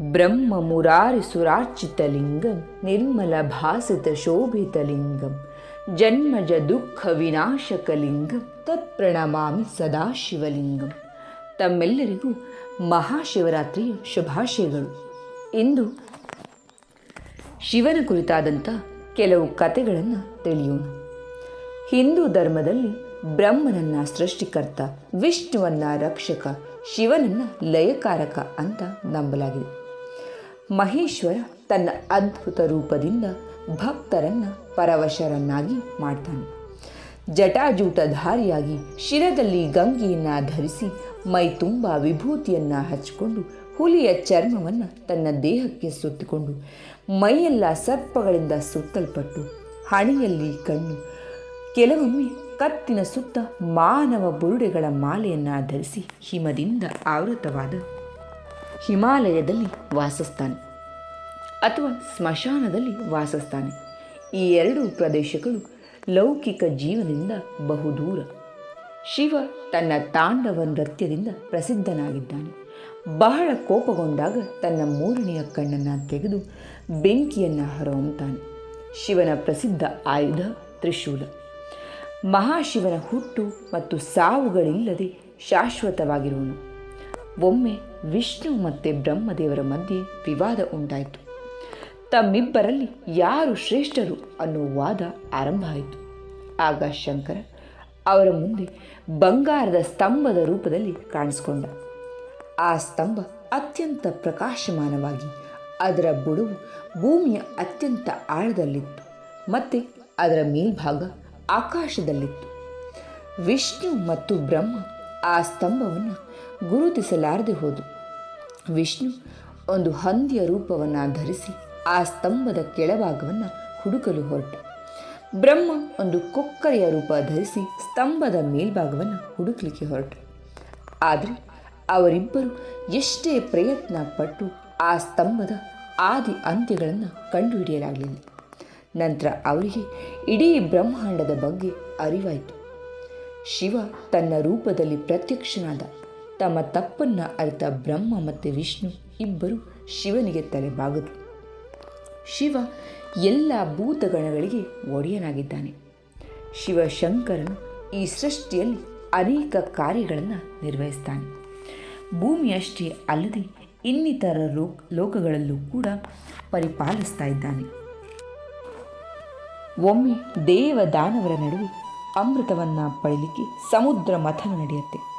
ಬ್ರಹ್ಮ ಮುರಾರಿ ಸುರಾರ್ಚಿತಲಿಂಗಂ ನಿರ್ಮಲ ಭಾಸಿತ ಶೋಭಿತಲಿಂಗಂ ಜನ್ಮಜ ದುಃಖ ವಿನಾಶಕಲಿಂಗಂ ತತ್ಪ್ರಣಮಾಮಿ ಸದಾಶಿವಲಿಂಗಂ ತಮ್ಮೆಲ್ಲರಿಗೂ ಮಹಾಶಿವರಾತ್ರಿಯ ಶುಭಾಶಯಗಳು. ಇಂದು ಶಿವನ ಕುರಿತಾದಂಥ ಕೆಲವು ಕಥೆಗಳನ್ನು ತಿಳಿಯೋಣ. ಹಿಂದೂ ಧರ್ಮದಲ್ಲಿ ಬ್ರಹ್ಮನನ್ನ ಸೃಷ್ಟಿಕರ್ತ, ವಿಷ್ಣುವನ್ನ ರಕ್ಷಕ, ಶಿವನನ್ನ ಲಯಕಾರಕ ಅಂತ ನಂಬಲಾಗಿದೆ. ಮಹೇಶ್ವರ ತನ್ನ ಅದ್ಭುತ ರೂಪದಿಂದ ಭಕ್ತರನ್ನು ಪರವಶರನ್ನಾಗಿ ಮಾಡ್ತಾನೆ. ಜಟಾಜೂಟಧಾರಿಯಾಗಿ ಶಿರದಲ್ಲಿ ಗಂಗೆಯನ್ನು ಧರಿಸಿ ಮೈ ತುಂಬ ವಿಭೂತಿಯನ್ನ ಹಚ್ಚಿಕೊಂಡು ಹುಲಿಯ ಚರ್ಮವನ್ನು ತನ್ನ ದೇಹಕ್ಕೆ ಸುತ್ತಿಕೊಂಡು ಮೈಯೆಲ್ಲ ಸರ್ಪಗಳಿಂದ ಸುತ್ತಲ್ಪಟ್ಟು ಹಣೆಯಲ್ಲಿ ಕಣ್ಣು, ಕೆಲವೊಮ್ಮೆ ಕತ್ತಿನ ಸುತ್ತ ಮಾನವ ಬುರುಡೆಗಳ ಮಾಲೆಯನ್ನು ಧರಿಸಿ ಹಿಮದಿಂದ ಆವೃತವಾದ ಹಿಮಾಲಯದಲ್ಲಿ ವಾಸಿಸ್ತಾನೆ ಅಥವಾ ಸ್ಮಶಾನದಲ್ಲಿ ವಾಸಿಸ್ತಾನೆ ಈ ಎರಡೂ ಪ್ರದೇಶಗಳು ಲೌಕಿಕ ಜೀವನದಿಂದ ಬಹುದೂರ. ಶಿವ ತನ್ನ ತಾಂಡವ ನೃತ್ಯದಿಂದ ಪ್ರಸಿದ್ಧನಾಗಿದ್ದಾನೆ. ಬಹಳ ಕೋಪಗೊಂಡಾಗ ತನ್ನ ಮೂರನೆಯ ಕಣ್ಣನ್ನು ತೆಗೆದು ಬೆಂಕಿಯನ್ನು ಹೊರಹೊಮ್ತಾನೆ ಶಿವನ ಪ್ರಸಿದ್ಧ ಆಯುಧ ತ್ರಿಶೂಲ. ಮಹಾಶಿವನ ಹುಟ್ಟು ಮತ್ತು ಸಾವುಗಳಿಲ್ಲದೆ ಶಾಶ್ವತವಾಗಿರುವನು. ಒಮ್ಮೆ ವಿಷ್ಣು ಮತ್ತು ಬ್ರಹ್ಮದೇವರ ಮಧ್ಯೆ ವಿವಾದ ಉಂಟಾಯಿತು. ತಮ್ಮಿಬ್ಬರಲ್ಲಿ ಯಾರು ಶ್ರೇಷ್ಠರು ಅನ್ನುವ ವಾದ ಆರಂಭ ಆಯಿತು. ಆಗ ಶಂಕರ ಅವರ ಮುಂದೆ ಬಂಗಾರದ ಸ್ತಂಭದ ರೂಪದಲ್ಲಿ ಕಾಣಿಸ್ಕೊಂಡ. ಆ ಸ್ತಂಭ ಅತ್ಯಂತ ಪ್ರಕಾಶಮಾನವಾಗಿ, ಅದರ ಬುಡವು ಭೂಮಿಯ ಅತ್ಯಂತ ಆಳದಲ್ಲಿತ್ತು ಮತ್ತು ಅದರ ಮೇಲ್ಭಾಗ ಆಕಾಶದಲ್ಲಿತ್ತು. ವಿಷ್ಣು ಮತ್ತು ಬ್ರಹ್ಮ ಆ ಸ್ತಂಭವನ್ನು ಗುರುತಿಸಲಾರದೆ ಹೋದು. ವಿಷ್ಣು ಒಂದು ಹಂದಿಯ ರೂಪವನ್ನು ಧರಿಸಿ ಆ ಸ್ತಂಭದ ಕೆಳಭಾಗವನ್ನು ಹುಡುಕಲು ಹೊರಟ. ಬ್ರಹ್ಮ ಒಂದು ಕೊಕ್ಕರೆಯ ರೂಪ ಧರಿಸಿ ಸ್ತಂಭದ ಮೇಲ್ಭಾಗವನ್ನು ಹುಡುಕಲಿಕ್ಕೆ ಹೊರಟ. ಆದರೆ ಅವರಿಬ್ಬರು ಎಷ್ಟೇ ಪ್ರಯತ್ನ ಪಟ್ಟು ಆ ಸ್ತಂಭದ ಆದಿ ಅಂತ್ಯಗಳನ್ನು ಕಂಡುಹಿಡಿಯಲಾಗಲಿಲ್ಲ. ನಂತರ ಅವರಿಗೆ ಇಡೀ ಬ್ರಹ್ಮಾಂಡದ ಬಗ್ಗೆ ಅರಿವಾಯಿತು. ಶಿವ ತನ್ನ ರೂಪದಲ್ಲಿ ಪ್ರತ್ಯಕ್ಷನಾದ ತಮ್ಮ ತಪ್ಪನ್ನು ಅರಿತ ಬ್ರಹ್ಮ ಮತ್ತು ವಿಷ್ಣು ಇಬ್ಬರು ಶಿವನಿಗೆ ತಲೆಬಾಗದು. ಶಿವ ಎಲ್ಲ ಭೂತಗಣಗಳಿಗೆ ಒಡೆಯನಾಗಿದ್ದಾನೆ. ಶಿವಶಂಕರನು ಈ ಸೃಷ್ಟಿಯಲ್ಲಿ ಅನೇಕ ಕಾರ್ಯಗಳನ್ನು ನಿರ್ವಹಿಸ್ತಾನೆ. ಭೂಮಿಯಷ್ಟೇ ಅಲ್ಲದೆ ಇನ್ನಿತರ ಲೋಕಗಳಲ್ಲೂ ಕೂಡ ಪರಿಪಾಲಿಸ್ತಾ ಇದ್ದಾನೆ. ಒಮ್ಮೆ ದೇವ ದಾನವರ ನಡುವೆ ಅಮೃತವನ್ನು ಪಡೆಯಲಿಕ್ಕೆ ಸಮುದ್ರ ಮಥನ ನಡೆಯುತ್ತೆ.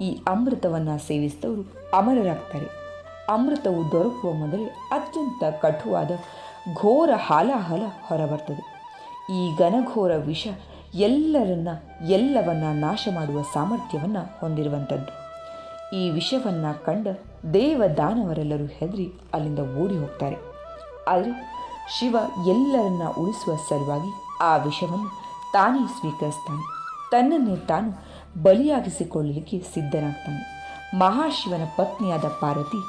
ಈ ಅಮೃತವನ್ನು ಸೇವಿಸಿದವರು ಅಮರರಾಗ್ತಾರೆ. ಅಮೃತವು ದೊರಕುವ ಮೊದಲೇ ಅತ್ಯಂತ ಕಠುವಾದ ಘೋರ ಹಾಲಾಹಲ ಹೊರಬರ್ತದೆ. ಈ ಘನಘೋರ ವಿಷ ಎಲ್ಲರನ್ನ ಎಲ್ಲವನ್ನ ನಾಶ ಮಾಡುವ ಸಾಮರ್ಥ್ಯವನ್ನು ಹೊಂದಿರುವಂಥದ್ದು. ಈ ವಿಷವನ್ನು ಕಂಡ ದೇವ ದಾನವರೆಲ್ಲರೂ ಹೆದರಿ ಅಲ್ಲಿಂದ ಓಡಿ ಹೋಗ್ತಾರೆ ಆದರೆ ಶಿವ ಎಲ್ಲರನ್ನ ಉಳಿಸುವ ಸಲುವಾಗಿ ಆ ವಿಷವನ್ನು ತಾನೇ ಸ್ವೀಕರಿಸ್ತಾನೆ. ತನ್ನನ್ನೇ ತಾನು ಬಲಿಯಾಗಿಸಿಕೊಳ್ಳಲಿಕ್ಕೆ ಸಿದ್ಧನಾಗ್ತಾನೆ. ಮಹಾಶಿವನ ಪತ್ನಿಯಾದ ಪಾರ್ವತಿ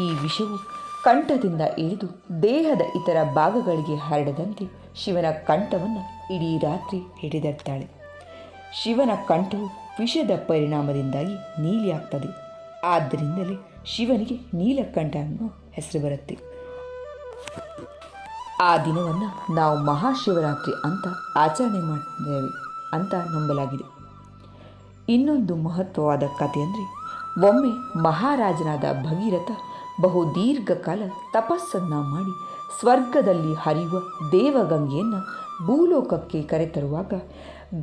ಈ ವಿಷವು ಕಂಠದಿಂದ ಇಳಿದು ದೇಹದ ಇತರ ಭಾಗಗಳಿಗೆ ಹರಡದಂತೆ ಶಿವನ ಕಂಠವನ್ನು ಇಡೀ ರಾತ್ರಿ ಹಿಡಿದಿರ್ತಾಳೆ ಶಿವನ ಕಂಠವು ವಿಷದ ಪರಿಣಾಮದಿಂದಾಗಿ ನೀಲಿಯಾಗ್ತದೆ. ಆದ್ದರಿಂದಲೇ ಶಿವನಿಗೆ ನೀಲಕಂಠ ಅನ್ನೋ ಹೆಸರು ಬರುತ್ತೆ. ಆ ದಿನವನ್ನು ನಾವು ಮಹಾಶಿವರಾತ್ರಿ ಅಂತ ಆಚರಣೆ ಮಾಡಿದ್ದೇವೆ ಅಂತ ನಂಬಲಾಗಿದೆ. ಇನ್ನೊಂದು ಮಹತ್ವವಾದ ಕಥೆ ಅಂದರೆ ಒಮ್ಮೆ ಮಹಾರಾಜನಾದ ಭಗೀರಥ ಬಹು ದೀರ್ಘಕಾಲ ತಪಸ್ಸನ್ನು ಮಾಡಿ ಸ್ವರ್ಗದಲ್ಲಿ ಹರಿಯುವ ದೇವಗಂಗೆಯನ್ನು ಭೂಲೋಕಕ್ಕೆ ಕರೆತರುವಾಗ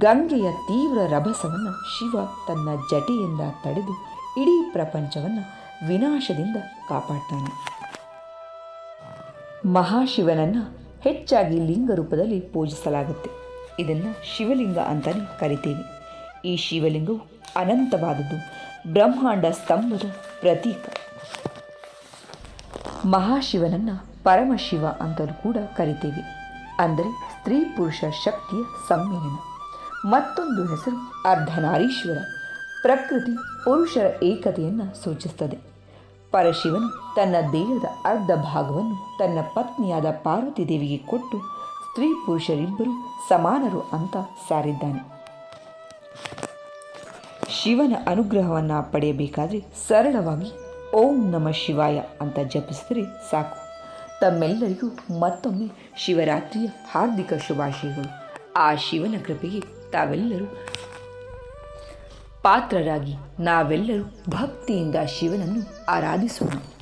ಗಂಗೆಯ ತೀವ್ರ ರಭಸವನ್ನು ಶಿವ ತನ್ನ ಜಟೆಯಿಂದ ತಡೆದು ಇಡೀ ಪ್ರಪಂಚವನ್ನು ವಿನಾಶದಿಂದ ಕಾಪಾಡ್ತಾನೆ. ಮಹಾಶಿವನನ್ನು ಹೆಚ್ಚಾಗಿ ಲಿಂಗ ರೂಪದಲ್ಲಿ ಪೂಜಿಸಲಾಗುತ್ತೆ. ಇದನ್ನು ಶಿವಲಿಂಗ ಅಂತಲೇ ಕರಿತೇವೆ. ಈ ಶಿವಲಿಂಗವು ಅನಂತವಾದದ್ದು ಬ್ರಹ್ಮಾಂಡ ಸ್ತಂಭದ ಪ್ರತೀಕ. ಮಹಾಶಿವನನ್ನ ಪರಮಶಿವ ಅಂತಲೂ ಕೂಡ ಕರಿತೇವೆ. ಅಂದರೆ ಸ್ತ್ರೀ ಪುರುಷ ಶಕ್ತಿಯ ಸಮ್ಮಿಲನ ಮತ್ತೊಂದು ಹೆಸರು ಅರ್ಧನಾರೀಶ್ವರ. ಪ್ರಕೃತಿ ಪುರುಷರ ಏಕತೆಯನ್ನು ಸೂಚಿಸುತ್ತದೆ. ಪರಶಿವನು ತನ್ನ ದೇಹದ ಅರ್ಧ ಭಾಗವನ್ನು ತನ್ನ ಪತ್ನಿಯಾದ ಪಾರ್ವತಿ ದೇವಿಗೆ ಕೊಟ್ಟು ಸ್ತ್ರೀ ಪುರುಷರಿಬ್ಬರು ಸಮಾನರು ಅಂತ ಸಾರಿದ್ದಾನೆ. ಶಿವನ ಅನುಗ್ರಹವನ್ನು ಪಡೆಯಬೇಕಾದರೆ ಸರಳವಾಗಿ ಓಂ ನಮ ಶಿವಾಯ ಅಂತ ಜಪಿಸಿದರೆ ಸಾಕು. ತಮ್ಮೆಲ್ಲರಿಗೂ ಮತ್ತೊಮ್ಮೆ ಶಿವರಾತ್ರಿಯ ಹಾರ್ದಿಕ ಶುಭಾಶಯಗಳು. ಆ ಶಿವನ ಕೃಪೆಗೆ ತಾವೆಲ್ಲರೂ ಪಾತ್ರರಾಗಿ ನಾವೆಲ್ಲರೂ ಭಕ್ತಿಯಿಂದ ಶಿವನನ್ನು ಆರಾಧಿಸೋಣ.